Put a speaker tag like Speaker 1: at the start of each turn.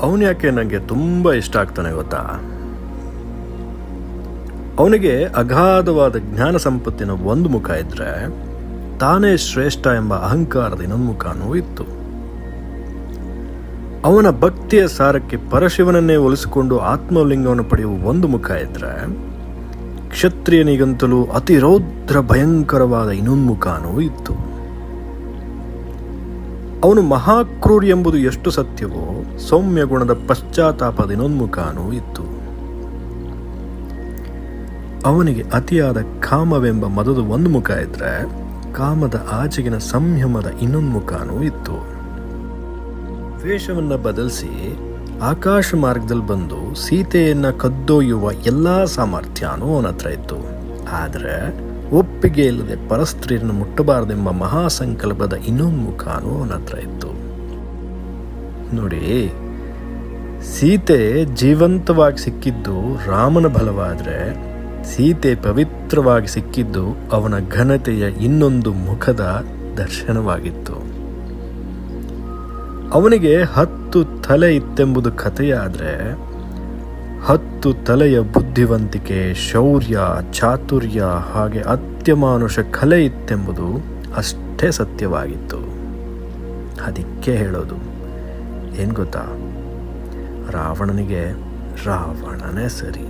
Speaker 1: ಅವನು ಯಾಕೆ ನನಗೆ ತುಂಬ ಇಷ್ಟ ಆಗ್ತಾನೆ ಗೊತ್ತಾ? ಅವನಿಗೆ ಅಗಾಧವಾದ ಜ್ಞಾನ ಸಂಪತ್ತಿನ ಒಂದು ಮುಖ ಇದ್ದರೆ ತಾನೇ ಶ್ರೇಷ್ಠ ಎಂಬ ಅಹಂಕಾರದ ಇನ್ನೊಂದು ಮುಖನೂ ಇತ್ತು. ಅವನ ಭಕ್ತಿಯ ಸಾರಕ್ಕೆ ಪರಶಿವನನ್ನೇ ಒಲಿಸಿಕೊಂಡು ಆತ್ಮಲಿಂಗವನ್ನು ಪಡೆಯುವ ಒಂದು ಮುಖ ಇದ್ದರೆ ಕ್ಷತ್ರಿಯನಿಗಂತಲೂ ಅತಿರೌದ್ರ ಭಯಂಕರವಾದ ಇನ್ನೊಂದು ಮುಖನೂ ಇತ್ತು. ಅವನು ಮಹಾಕ್ರೂರಿ ಎಂಬುದು ಎಷ್ಟು ಸತ್ಯವೋ ಸೌಮ್ಯ ಗುಣದ ಪಶ್ಚಾತ್ತಾಪದ ಇನ್ನೊಂದು ಮುಖನೂ ಇತ್ತು. ಅವನಿಗೆ ಅತಿಯಾದ ಕಾಮವೆಂಬ ಮದದ ಒಂದು ಮುಖ ಇದ್ರೆ ಕಾಮದ ಆಚೆಗಿನ ಸಂಯಮದ ಇನ್ನೊಂದು ಮುಖಾನೂ ಇತ್ತು. ವೇಷವನ್ನು ಬದಲಿಸಿ ಆಕಾಶ ಮಾರ್ಗದಲ್ಲಿ ಬಂದು ಸೀತೆಯನ್ನು ಕದ್ದೊಯ್ಯುವ ಎಲ್ಲಾ ಸಾಮರ್ಥ್ಯನೂ ಅವನ ಹತ್ರ ಇತ್ತು. ಆದರೆ ಒಪ್ಪಿಗೆ ಇಲ್ಲದೆ ಪರಸ್ತ್ರೀಯರನ್ನು ಮುಟ್ಟಬಾರದೆಂಬ ಮಹಾಸಂಕಲ್ಪದ ಇನ್ನೊಂದು ಅವನ ಹತ್ರ ಇತ್ತು. ನೋಡಿ, ಸೀತೆ ಜೀವಂತವಾಗಿ ಸಿಕ್ಕಿದ್ದು ರಾಮನ ಬಲವಾದರೆ, ಸೀತೆ ಪವಿತ್ರವಾಗಿ ಸಿಕ್ಕಿದ್ದು ಅವನ ಘನತೆಯ ಇನ್ನೊಂದು ಮುಖದ ದರ್ಶನವಾಗಿತ್ತು. ಅವನಿಗೆ ಹತ್ತು ತಲೆ ಇತ್ತೆಂಬುದು ಕಥೆಯಾದರೆ ಹತ್ತು ತಲೆಯ ಬುದ್ಧಿವಂತಿಕೆ, ಶೌರ್ಯ, ಚಾತುರ್ಯ ಹಾಗೆ ಅತ್ಯಮಾನುಷ ಕಲೆ ಇತ್ತೆಂಬುದು ಅಷ್ಟೇ ಸತ್ಯವಾಗಿತ್ತು. ಅದಕ್ಕೆ ಹೇಳೋದು, ಏನು ಗೊತ್ತಾ? ರಾವಣನಿಗೆ ರಾವಣನೇ ಸರಿ.